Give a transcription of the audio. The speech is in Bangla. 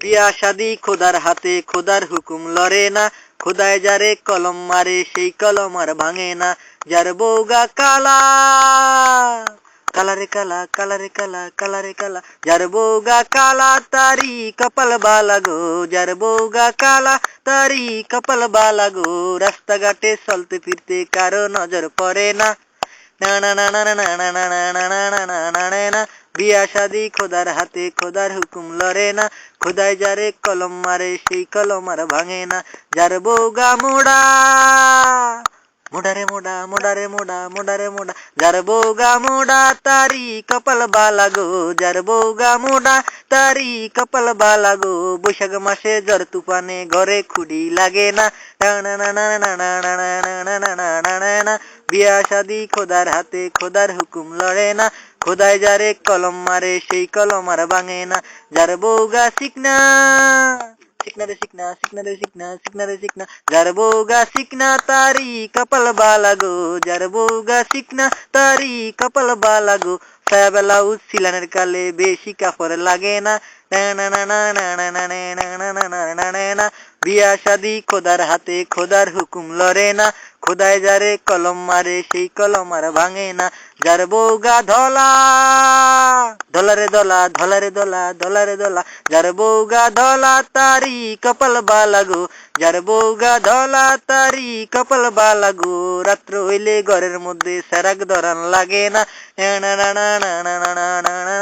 বিয়া শাদি খোদার হাতে খোদার হুকুম লড়ে না খোদায় যারে কলম মারে সেই কলম আর ভাঙে না যার বউগা কালা কালারে কালা কালারে কালা কালারে কালা যার বউগা কালা তারি কপাল বালা গো যার বউগা কালা তারি কপাল বালা রাস্তাঘাটে চলতে ফিরতে কারও নজর পড়ে না না না না না না না না না না না না বিয়া শাদি খোদার হাতে খোদার হুকুম লড়ে না খোদায় যারে কলম মারে সেই কলম আর ভাঙে না যার বউগা মোড়া মোডারে মোডা মোডারে মোডা মোডারে মোডা যার বউগা মোডা তারি কপাল বালা গো যার বউগা মোডা তারি কপাল বালা গো বৈশাখ মাসে জ্বর তুফানে ঘরে খুঁড়ি লাগে না না না না না না না না না না না না না বিয়া শাদি খোদার হাতে, খোদার হুকুম লড়ে না। খোদায় যারে কলম মারে, সেই কলম আর ভাঙে না। যার বৌগা শিখনা শিখনা রে শিখনা শিখনা রে শিখনা যার বউগা শিখনা তারি কপাল বালা গো যার বউগা শিখনা তারি কপাল বালা গো সায়া বেলা উচ্ছিলানের কালে বেশি কাপড় লাগে না না না না না না না না বিয়া শাদি খোদার হাতে খোদার হুকুম লড়ে না। খোদায় যারে কলম মারে, সেই কলম আর ভাঙে না। যার বউগা ধলা, ধলারে দলা ধলারে দলা ধলারে দলা যার বউগা ধলা তারি কপাল বালাগো। যার বউগা ধলা তারি কপাল বালাগো। রাত্র হইলে ঘরের মধ্যে সেরাক ধরান লাগে না না না